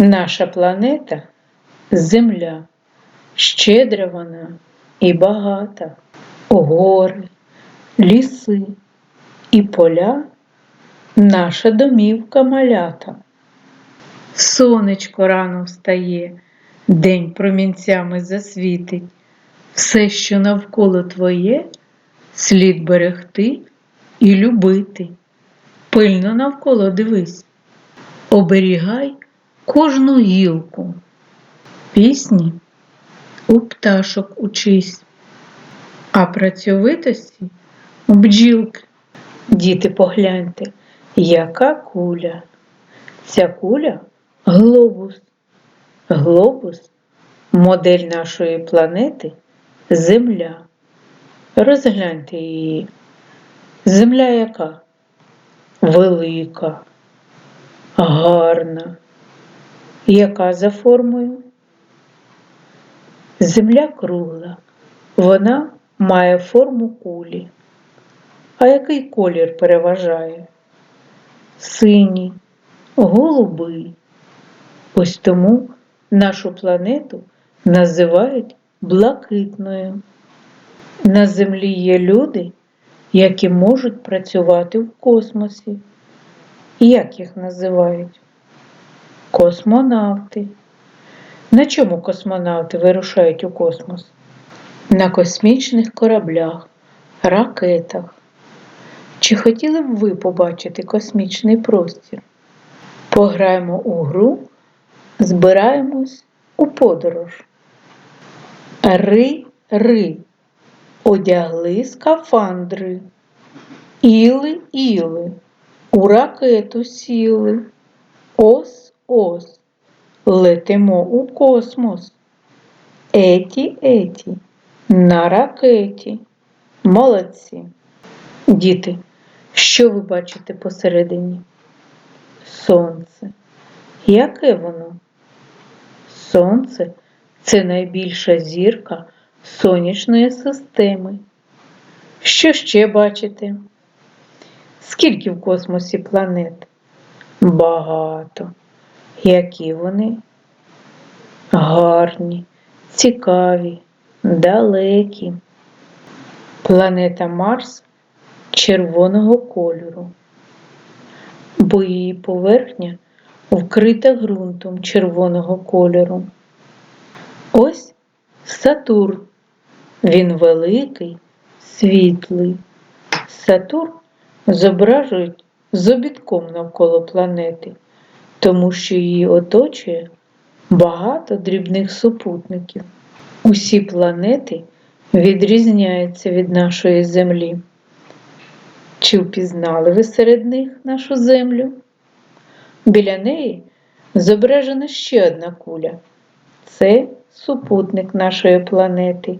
Наша планета Земля, щедра вона і багата, гори, ліси і поля, наша домівка малята. Сонечко рано встає, день промінцями засвітить. Все, що навколо твоє, слід берегти і любити. Пильно навколо дивись, оберігай кожну гілку. Пісні у пташок учись, а працьовитості у бджілки. Діти, погляньте, яка куля. Ця куля глобус. Глобус модель нашої планети Земля. Розгляньте її. Земля яка? Велика, гарна. Яка за формою? Земля кругла. Вона має форму кулі. А який колір переважає? Синій, голубий. Ось тому нашу планету називають блакитною. На Землі є люди, які можуть працювати в космосі. Як їх називають? Космонавти. На чому космонавти вирушають у космос? На космічних кораблях, ракетах. Чи хотіли б ви побачити космічний простір? Пограємо у гру, збираємось у подорож. Ри-ри. Одягли скафандри. Іли-іли. У ракету сіли. Ос-ос. Летимо у космос. Еті-еті. На ракеті. Молодці. Діти, що ви бачите посередині? Сонце. Яке воно? Сонце це найбільша зірка сонячної системи. Що ще бачите? Скільки в космосі планет? Багато. Які вони? Гарні, цікаві, далекі. Планета Марс червоного кольору, бо її поверхня вкрита ґрунтом червоного кольору. Ось Сатурн. Він великий, світлий. Сатурн зображують з обідком навколо планети, тому що її оточує багато дрібних супутників. Усі планети відрізняються від нашої Землі. Чи впізнали ви серед них нашу Землю? Біля неї зображена ще одна куля. Це супутник нашої планети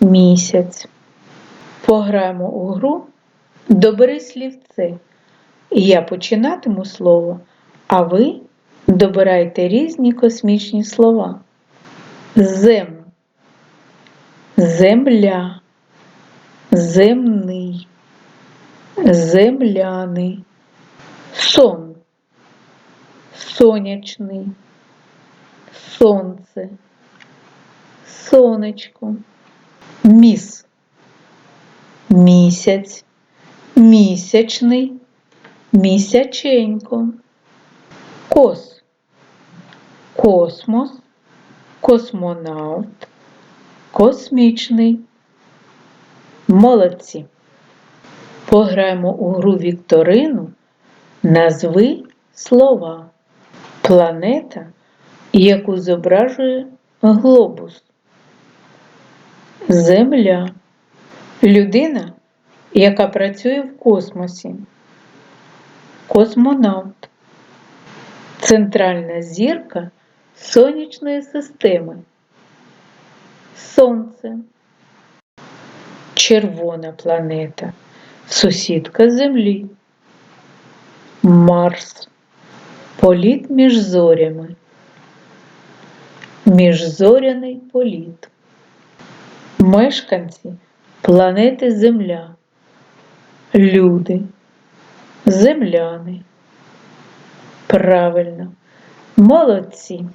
місяць. Пограємо у гру Добери слівце. Я починатиму слово, а ви добирайте різні космічні слова. Зем, земля, земний, земляний, сон, сонячний, сонце, сонечко, міс, місяць, місячний, місяченько, кос, космос, космонавт, космічний. Молодці. Пограємо у гру Вікторину. Назви слова. Планета, яку зображує глобус. Земля. Людина, яка працює в космосі. Космонавт. Центральна зірка сонячної системи. Сонце. Червона планета. Сусідка Землі. Марс. Політ між зорями. Міжзоряний політ. Мешканці планети Земля. Люди. Земляни. Правильно. Молодці!